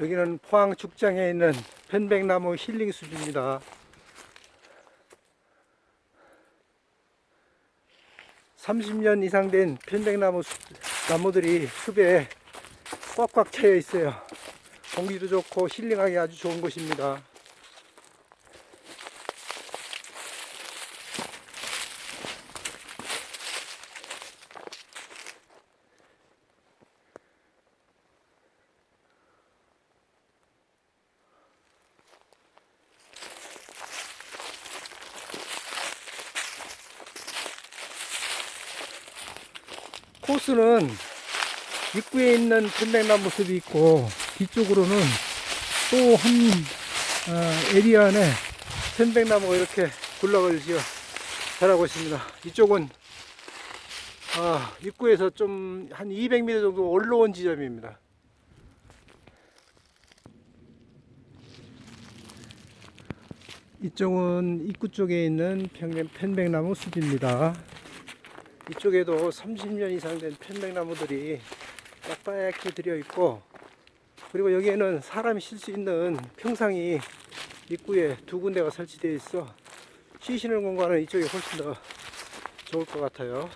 여기는 포항 죽장에 있는 편백나무 힐링 숲입니다. 30년 이상 된 편백나무 숲, 나무들이 숲에 꽉꽉 차여 있어요. 공기도 좋고 힐링하기 아주 좋은 곳입니다. 코스는 입구에 있는 편백나무 숲이 있고 뒤쪽으로는 또한 에리아 안에 편백나무가 이렇게 굴락을 지어 자라고 있습니다. 이쪽은 아, 입구에서 좀 한 200m 정도 올라온 지점입니다. 이쪽은 입구 쪽에 있는 평- 편백나무 숲입니다. 이쪽에도 30년 이상 된 편백나무들이 빽빽히 들여 있고 그리고 여기에는 사람이 쉴 수 있는 평상이 입구에 두 군데가 설치되어 있어 쉬시는 공간은 이쪽이 훨씬 더 좋을 것 같아요.